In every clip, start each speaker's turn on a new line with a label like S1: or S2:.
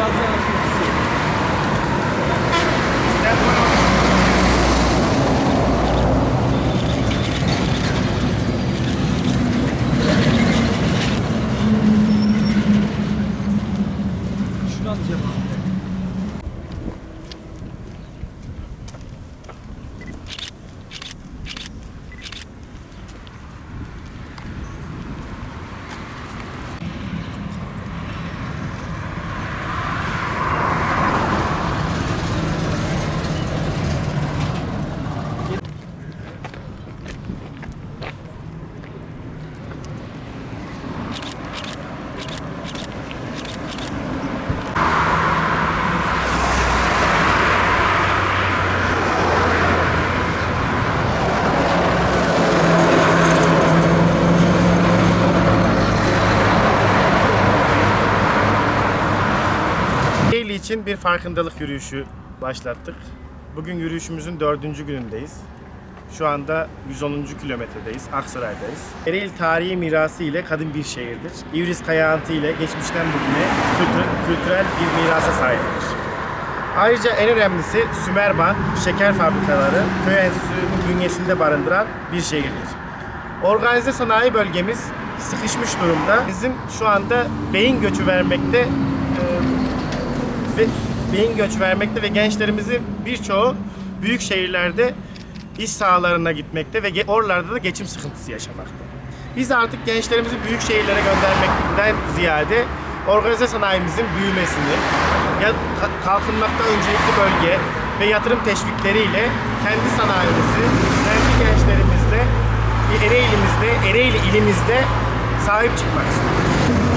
S1: 要
S2: 这样。Bir farkındalık yürüyüşü başlattık. Bugün yürüyüşümüzün dördüncü günündeyiz. Şu anda 110. kilometredeyiz, Aksaray'dayız. Ereğli tarihi mirası ile kadın bir şehirdir. İvriz Kayağıntı ile geçmişten bugüne kültür- kültürel bir mirasa sahiptir. Ayrıca en önemlisi Sümerban, şeker fabrikaları, köy enstitüsü bünyesinde barındıran bir şehirdir. Organize sanayi bölgemiz sıkışmış durumda. Bizim şu anda beyin göçü vermekte e, ve beyin göç vermekte ve gençlerimizin birçoğu büyük şehirlerde iş sahalarına gitmekte ve oralarda da geçim sıkıntısı yaşamakta. Biz artık gençlerimizi büyük şehirlere göndermekten ziyade organize sanayimizin büyümesini, kalkınmakta öncelikli bölge ve yatırım teşvikleriyle kendi sanayimizi, kendi gençlerimizle, Ereğli'mizde, Ereğli ilimizde sahip çıkmak istiyoruz.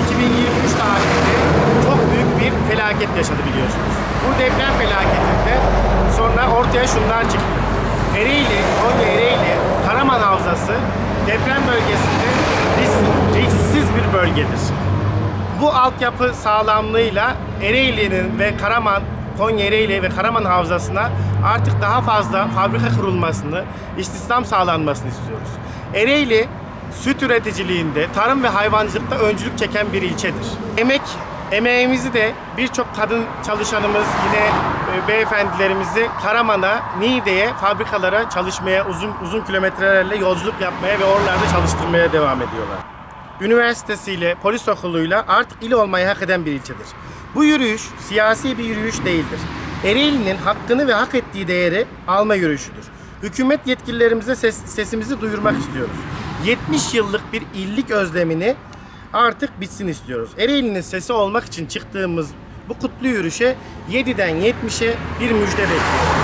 S2: 2023 tarihinde çok büyük bir felaket yaşadı biliyorsunuz. Bu deprem felaketinde sonra ortaya şunlar çıktı. Ereğli, Konya Ereğli, Karaman Havzası deprem bölgesinde risk- risksiz bir bölgedir. Bu altyapı sağlamlığıyla Ereğli'nin ve Karaman, Konya Ereğli ve Karaman Havzası'na artık daha fazla fabrika kurulmasını, istihdam sağlanmasını istiyoruz. Ereğli süt üreticiliğinde, tarım ve hayvancılıkta öncülük çeken bir ilçedir. Emek Emeğimizi de birçok kadın çalışanımız yine e, beyefendilerimizi Karaman'a, Niğde'ye, fabrikalara çalışmaya, uzun uzun kilometrelerle yolculuk yapmaya ve oralarda çalıştırmaya devam ediyorlar üniversitesiyle, polis okuluyla artık il olmayı hak eden bir ilçedir. Bu yürüyüş siyasi bir yürüyüş değildir. Ereğli'nin hakkını ve hak ettiği değeri alma yürüyüşüdür. Hükümet yetkililerimize ses- sesimizi duyurmak istiyoruz. 70 yıllık bir illik özlemini artık bitsin istiyoruz. Ereğli'nin sesi olmak için çıktığımız bu kutlu yürüyüşe 7'den 70'e bir müjde bekliyoruz.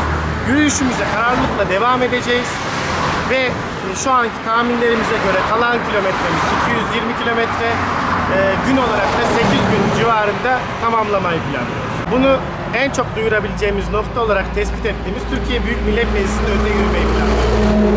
S2: Yürüyüşümüze kararlılıkla devam edeceğiz ve e, şu anki tahminlerimize göre kalan kilometremiz 220 kilometre e, gün olarak da 8 gün civarında tamamlamayı planlıyoruz. Bunu en çok duyurabileceğimiz nokta olarak tespit ettiğimiz Türkiye Büyük Millet Meclisi'nin önünde yürümeyi planlıyoruz.